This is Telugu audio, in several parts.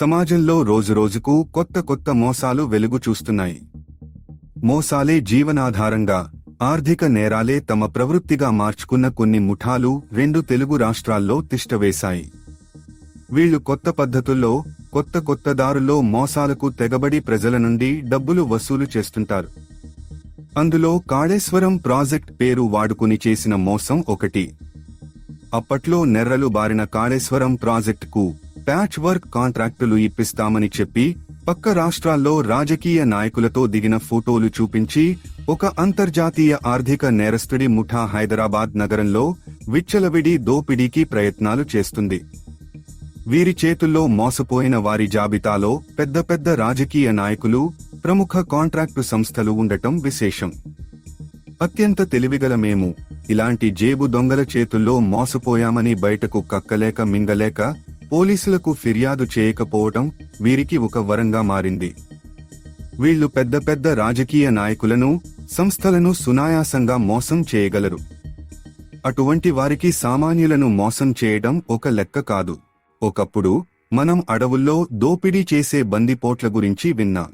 సమాజంలో రోజురోజుకు కొత్త కొత్త మోసాలు వెలుగు చూస్తున్నాయి. మోసాలే జీవనాధారంగా ఆర్థిక నేరాలే తమ ప్రవృత్తిగా మార్చుకున్న కొన్ని ముఠాలు రెండు తెలుగు రాష్ట్రాల్లో తిష్టవేశాయి. వీళ్ళు కొత్త పద్ధతుల్లో కొత్త కొత్త దారుల్లో మోసాలకు తెగబడి ప్రజల నుండి డబ్బులు వసూలు చేస్తుంటారు. అందులో కాళేశ్వరం ప్రాజెక్ట్ పేరు వాడుకుని చేసిన మోసం ఒకటి. అప్పట్లో నెర్రలు బారిన కాళేశ్వరం ప్రాజెక్టుకు ప్యాచ్ వర్క్ కాంట్రాక్టులు ఇప్పిస్తామని చెప్పి పక్క రాష్ట్రాల్లో రాజకీయ నాయకులతో దిగిన ఫోటోలు చూపించి ఒక అంతర్జాతీయ ఆర్థిక నేరస్తుడి ముఠా హైదరాబాద్ నగరంలో విచ్చలవిడి దోపిడీకి ప్రయత్నాలు చేస్తుంది. వీరి చేతుల్లో మోసపోయిన వారి జాబితాలో పెద్ద పెద్ద రాజకీయ నాయకులు ప్రముఖ కాంట్రాక్టు సంస్థలు ఉండటం విశేషం. అత్యంత తెలివిగల మేము ఇలాంటి జేబు దొంగల చేతుల్లో మోసపోయామని బయటకు కక్కలేక మింగలేక పోలీసులకు ఫిర్యాదు చేయకపోవటం వీరికి ఒక వరంగా మారింది. వీళ్ళు పెద్ద పెద్ద రాజకీయ నాయకులను సంస్థలను సునాయాసంగా మోసం చేయగలరు. అటువంటి వారికి సామాన్యులను మోసం చేయడం ఒక లెక్క కాదు. ఒకప్పుడు మనం అడవుల్లో దోపిడీ చేసే బందిపోట్ల గురించి విన్నాం.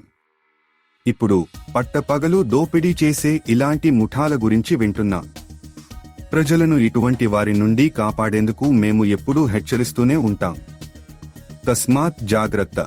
ఇప్పుడు పట్టపగలు దోపిడీ చేసే ఇలాంటి ముఠాల గురించి వింటున్నాం. ప్రజలను ఇటువంటి వారి నుండి కాపాడేందుకు మేము ఎప్పుడూ హెచ్చరిస్తూనే ఉంటాం. తస్మాత్ జాగ్రత్త.